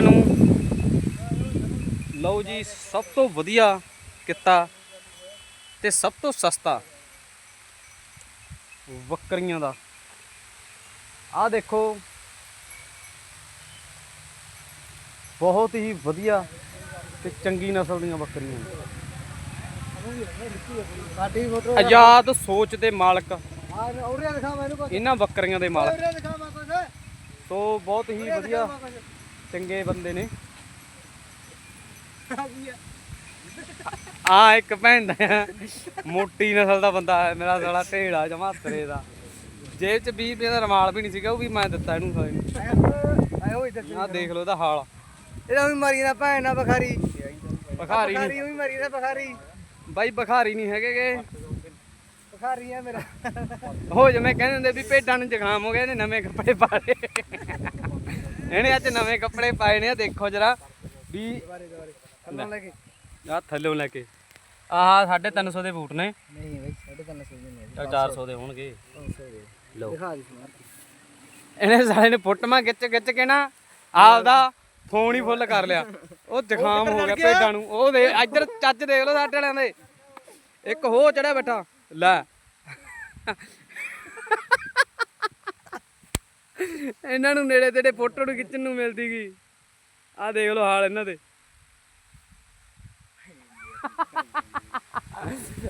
ਨੂੰ। ਲਓ ਜੀ ਸਭ ਤੋਂ ਵਧੀਆ ਕਿੱਤਾ ਤੇ ਸਭ ਤੋਂ ਸਸਤਾ ਬੱਕਰੀਆਂ ਦਾ। ਆਹ ਦੇਖੋ ਬਹੁਤ ਹੀ ਵਧੀਆ ਤੇ ਚੰਗੀ ਨਸਲ ਦੀਆਂ ਬੱਕਰੀਆਂ। ਆਜ਼ਾਦ ਸੋਚ ਦੇ ਮਾਲਕ। ਆ ਇਹਨਾਂ ਬੱਕਰੀਆਂ ਦੇ ਮਾਲਕ। ਸੋ ਬਹੁਤ ਹੀ ਵਧੀਆ ਚੰਗੇ ਬੰਦੇ ਨੇ। ਆ ਇੱਕ ਭੈਣ ਦਾ ਆ, ਮੋਟੀ ਨਸਲ ਦਾ ਬੰਦਾ ਹੈ ਮੇਰਾ ਸਾਲਾ ਢੇੜਾ ਜਮਾ ਤਰੇ ਦਾ। ਜੇਬ ਚ 20 ਰੁਪਏ ਦਾ ਰਮਾਲ ਵੀ ਨਹੀਂ ਸੀਗਾ ਉਹ ਵੀ ਮੈਂ ਦਿੱਤਾ ਇਹਨੂੰ ਸਾਲੇ ਨੂੰ। ਆਏ ਹੋਈ ਦੱਸ ਆਹ ਦੇਖ ਲਓ ਇਹਦਾ ਹਾਲ। ਇਹਦਾ ਵੀ ਮਰੀ ਨਾ ਭੈਣ ਨਾ ਬਖਾਰੀ। ਬਖਾਰੀ ਬਖਾਰੀ ਵੀ ਮਰੀ ਨਾ ਬਖਾਰੀ। ਬਾਈ ਬਖਾਰੀ ਨਹੀਂ ਹੈਗੇਗੇ ਬਖਾਰੀ ਆ ਮੇਰਾ। ਹੋ ਜਿਵੇਂ ਕਹਿੰਦੇ ਹੁੰਦੇ ਵੀ ਭੇਡਾਂ ਨੂੰ ਜ਼ੁਕਾਮ ਹੋ ਗਿਆ ਇਹਨੇ ਨਵੇਂ ਕੱਪੜੇ ਪਾ ਲਏ। ਇਹਨੇ ਅੱਜ ਨਵੇਂ ਕੱਪੜੇ ਪਾਏ ਨੇ ਦੇਖੋ ਜਰਾ। ਵੀ ਦੁਬਾਰੇ ਦੁਬਾਰੇ ਥੱਲੋਂ ਲੈ ਕੇ। ਆਹ ਥੱਲੋਂ ਲੈ ਕੇ। ਆਹ 350 ਦੇ ਬੂਟ ਨੇ। ਨਹੀਂ ਬਈ 350 ਸੌ ਦੇ ਨਹੀਂ ਚੱਲ 400 ਦੇ ਹੋਣਗੇ। 500 ਦੇ। ਲਓ। ਦਿਖਾ ਦੀ ਇਹਨੇ ਸਾਲੇ ਨੇ ਫੁੱਟਮਾ ਖਿੱਚ ਖਿੱਚ ਕੇ ਨਾ ਆਪਦਾ ਫੋਨ ਹੀ ਫੁੱਲ ਕਰ ਲਿਆ। ਉਹ ਜ਼ੁਕਾਮ ਹੋ ਗਿਆ ਭੇਡਾਂ ਨੂੰ। ਉਹ ਦੇ ਇੱਧਰ ਚੱਜ ਦੇਖ ਲਓ ਸਾਡੇ ਵਾਲਿਆਂ ਦੇ। ਇੱਕ ਹੋ ਚੜਿਆ ਬੈਠਾ। ਲੈ। ਇਹਨਾਂ ਨੂੰ ਨੇੜੇ ਤੇੜੇ ਫੋਟੋ ਨੂੰ ਖਿੱਚਣ ਨੂੰ ਮਿਲਦੀ ਗਈ ਆਹ ਦੇਖ ਲਓ ਹਾਲ ਇਹਨਾਂ ਦੇ।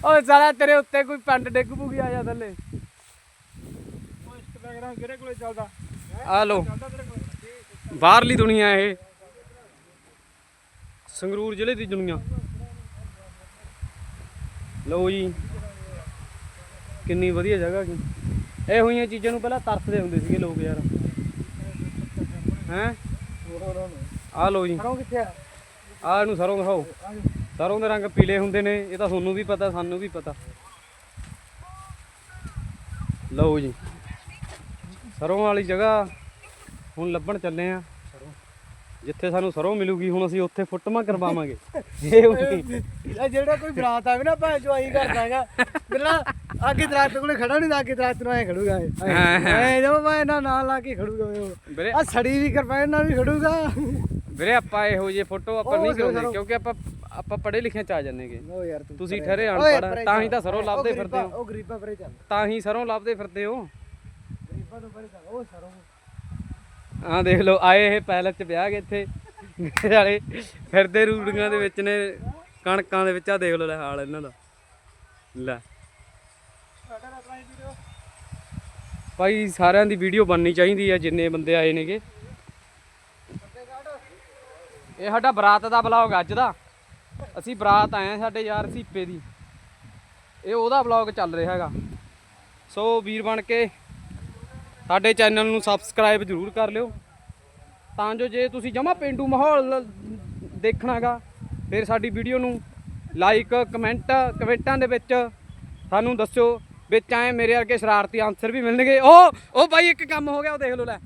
ਓਏ ਸਾਲਾ ਤੇਰੇ ਉੱਤੇ ਕੋਈ ਪੰਡ ਡਿੱਗ ਪੂਗੀ ਆ ਜਾ ਥੱਲੇ। ਕਿਹੜੇ ਕੋਲੇ ਚੱਲਦਾ ਆ ਲੋ ਬਾਹਰਲੀ ਦੁਨੀਆ ਇਹ। ਸੰਗਰੂਰ ਜ਼ਿਲ੍ਹੇ ਦੀ ਦੁਨੀਆ। ਲਓ ਜੀ। ਕਿੰਨੀ ਵਧੀਆ ਜਗ੍ਹਾ ਕੀ ਇਹ ਹੋਈਆਂ ਚੀਜ਼ਾਂ ਨੂੰ ਪਹਿਲਾਂ ਤਰਸਦੇ ਹੁੰਦੇ ਸੀਗੇ ਲੋਕ ਯਾਰ। ਹੈਂ? ਆ ਲਓ ਜੀ। ਆ? ਇਹਨੂੰ ਸਰੋਂ ਦਿਖਾਓ। ਸਰੋਂ ਦੇ ਰੰਗ ਪੀਲੇ ਹੁੰਦੇ ਨੇ ਇਹ ਤਾਂ ਤੁਹਾਨੂੰ ਵੀ ਪਤਾ ਸਾਨੂੰ ਵੀ ਪਤਾ। ਲਓ ਜੀ। ਸਰੋਂ ਵਾਲੀ ਜਗ੍ਹਾ ਹੁਣ ਲੱਭਣ ਚੱਲੇ ਆ। ਜਿੱਥੇ ਸਾਨੂੰ ਸਰੋਂ ਮਿਲੂਗੀ ਹੁਣ ਅਸੀਂ ਉੱਥੇ ਫੁੱਟਮਾ ਕਰਵਾਵਾਂਗੇ। ਇਹ ਜਿਹੜਾ ਕੋਈ ਬਰਾਤ ਆਵੇ ਨਾ ਭਾਵੇਂ ਜੋ ਆਈ ਕਰਦਾ ਹੈਗਾ ਬਿਰਲਾ ਅੱਗੇ ਦਰਖਤ ਕੋਲੇ ਖੜਾ ਨਹੀਂ ਅੱਗੇ ਦਰਖਤ ਨੂੰ ਐ ਖੜੂਗਾ ਐ ਜੋ ਮੈਂ ਨਾ ਨਾਲ ਲਾ ਕੇ ਖੜੂਗਾ ਆ ਸੜੀ ਵੀ ਕਰਪੈਨ ਨਾਲ ਵੀ ਖੜੂਗਾ। ਵੀਰੇ ਆਪਾਂ ਇਹੋ ਜਿਹੇ ਫੋਟੋ ਆਪਾਂ ਨਹੀਂ ਕਰਾਉਂਦੇ ਕਿਉਂਕਿ ਆਪਾਂ ਆਪਾਂ ਪੜ੍ਹੇ ਲਿਖੇ ਚ ਆ ਜੰਨੇਗੇ ਓ ਯਾਰ ਤੂੰ ਤੁਸੀਂ ਓਏ ਪਰੇ ਤਾਂ ਹੀ। ਤਾਂ ਸਰੋਂ ਲੱਭਦੇ ਫਿਰਦੇ ਹੋ। ਉਹ ਗਰੀਬਾਂ ਪਰੇ ਚੱਲ। ਤਾਂ ਹੀ ਸਰੋਂ ਲੱਭਦੇ ਫਿਰਦੇ ਹੋ। ਗਰੀਬਾਂ ਤੋਂ ਪਰੇ ਚੱਲ। ਉਹ ਸਰੋਂ। ਆਹ ਦੇਖ ਲਓ ਆਏ ਇਹ ਪੈਲਸ ਚ ਵਿਆਹ ਗਏ ਇੱਥੇ। ਵਾਲੇ ਫਿਰਦੇ ਰੂੜੀਆਂ ਦੇ ਵਿੱਚ ਨੇ ਕਣਕਾਂ ਦੇ ਵਿੱਚ। ਆ ਦੇਖ ਲਓ ਲੈ ਹਾਲ ਇਹਨਾਂ ਦਾ। ਲੈ। ਭਾਈ ਸਾਰਿਆਂ ਦੀ ਵੀਡੀਓ ਬਣਨੀ ਚਾਹੀਦੀ ਹੈ ਜਿੰਨੇ ਬੰਦੇ ਆਏ ਨੇਗੇ। ਇਹ ਸਾਡਾ ਬਰਾਤ ਦਾ ਬਲੌਗ ਅੱਜ ਦਾ। ਅਸੀਂ ਬਰਾਤ ਆਏ ਆ ਸਾਡੇ ਯਾਰ ਸੀਪੇ ਦੀ। ਇਹ ਉਹਦਾ ਬਲੌਗ ਚੱਲ ਰਿਹਾ ਹੈਗਾ। ਸੋ ਵੀਰ ਬਣ ਕੇ ਸਾਡੇ ਚੈਨਲ ਨੂੰ ਸਬਸਕ੍ਰਾਈਬ ਜ਼ਰੂਰ ਕਰ ਲਿਓ। ਤਾਂ ਜੋ ਜੇ ਤੁਸੀਂ ਜਮਾ ਪਿੰਡੂ ਮਾਹੌਲ ਦੇਖਣਾਗਾ, ਫਿਰ ਸਾਡੀ ਵੀਡੀਓ ਨੂੰ ਲਾਈਕ ਕਮੈਂਟ ਕਮੈਂਟਾਂ ਦੇ ਵਿੱਚ ਸਾਨੂੰ ਦੱਸਿਓ। ਵਿੱਚ ਆਏ ਮੇਰੇ ਵਰਗੇ ਸ਼ਰਾਰਤੀ ਆਨਸਰ ਵੀ ਮਿਲਣਗੇ। ਉਹ ਉਹ ਬਾਈ ਇੱਕ ਕੰਮ ਹੋ ਗਿਆ, ਉਹ ਦੇਖ ਲਓ ਲੈ।